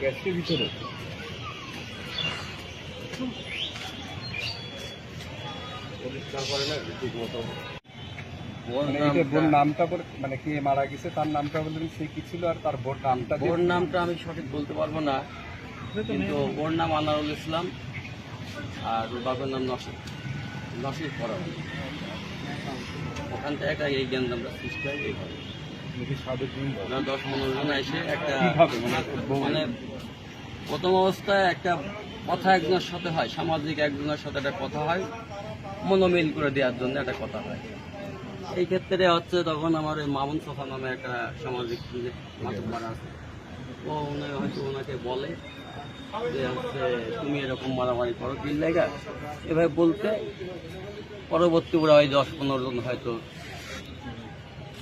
গ্যাসের ভিতরে মানে বোন নামটা মানে কে মারা গেছে তার নামটা বললেন সে কি ছিল আর তার বোন নামটা নামটা আমি সঠিক বলতে পারব না কিন্তু ওর নাম আনারুল ইসলাম আর বাবার নাম নসির। নসির পড়া ওখান থেকে এই জ্ঞানদামটা সৃষ্টি হয় এইভাবে দশ পনেরো জন এসে একটা কীভাবে মানে মানে প্রথম অবস্থায় একটা কথা একজনের সাথে হয় সামাজিক একজনের সাথে একটা কথা হয় মনোমিল করে দেওয়ার জন্য একটা কথা হয়। এই ক্ষেত্রে হচ্ছে তখন আমার ওই মামুন সোফা নামে একটা সামাজিক মাতব্বার আছে ও উনি হয়তো ওনাকে বলে যে হচ্ছে তুমি এরকম মারামারি করো কি লেগা এভাবে বলতে পরবর্তী ওরা ওই দশ পনেরো জন হয়তো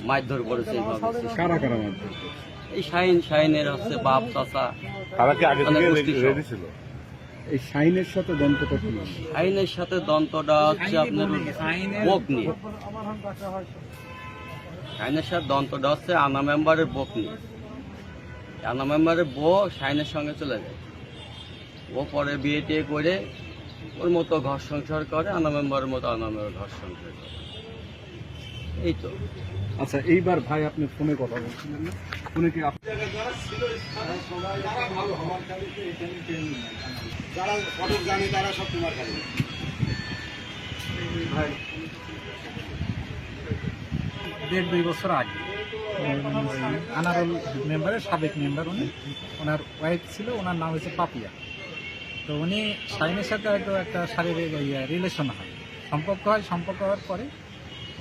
মারধর করেছে এইভাবে? এই শাহিন শাহিনের হচ্ছে বাপ চাচা তারা কি আগে মানে থেকে গোষ্ঠী সহ। রেডি ছিল এই শাইনের সাথে দন্তটা কি সাথে দন্তটা হচ্ছে আপনার বোক নিয়ে শাহিনের সাথে দন্তটা হচ্ছে আনা মেম্বারের বোক নিয়ে আনা মেম্বারের বউ শাহিনের সঙ্গে চলে যায়। ও পরে বিয়ে টিয়ে করে ওর মতো ঘর সংসার করে আনা মেম্বারের মতো আনা মেম্বার ঘর সংসার করে। এই তো। আচ্ছা এইবার ভাই আপনি ফোনে কথা বলছিলেন না? ফোনে কি আপ- দেড় দুই বছর আগে আনারুল মেম্বারের সাবেক মেম্বার উনি। ওনার ওয়াইফ ছিল, ওনার নাম হচ্ছে পাপিয়া। তো উনি শাইনের সাথে হয়তো একটা শারীরিক রিলেশন হয়। সম্পর্ক হয়, সম্পর্ক হওয়ার পরে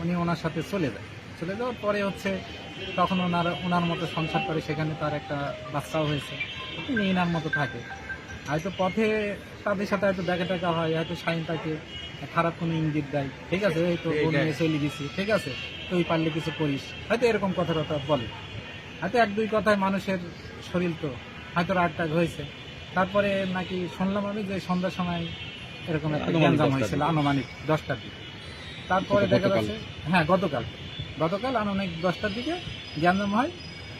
উনি ওনার সাথে চলে যায়। চলে যাওয়ার পরে হচ্ছে তখন ওনার ওনার মতো সংসার করে সেখানে তার একটা বাচ্চাও হয়েছে। এনার মতো থাকে। হয়তো পথে তাদের সাথে হয়তো দেখা টাকা হয়, হয়তো শাইন তাকে খারাপ কোনো ইঙ্গিত দেয়। ঠিক আছে? এই তো বোন নিয়ে চলে গেছি। ঠিক আছে? তুই পারলে কিছু করিস। হয়তো এরকম কথাবার্তা বলে। হয়তো এক দুই কথায় মানুষের শরীর তো হয়তো রাগ টাগ হয়েছে। তারপরে নাকি শুনলাম আমি যে সন্ধ্যার সময় এরকম একটা গ্যাঞ্জাম হয়েছিল। আনুমানিক দশটার দিকে। তারপরে দেখা যাচ্ছে হ্যাঁ গতকাল। গতকাল আনুমানিক দশটার দিকে গ্যাঞ্জাম হয়।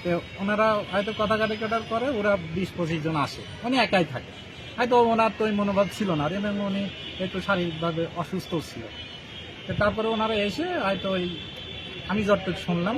তো ওনারা হয়তো কথা কাটি কাটার পরে ওরা বিশ পঁচিশ জন আসে। উনি একাই থাকে। হয়তো ওনার তো ওই মনোভাব ছিল না এবং উনি একটু শারীরিকভাবে অসুস্থ ছিল। তারপরে ওনারা এসে হয়তো ওই আমি যতটুকু শুনলাম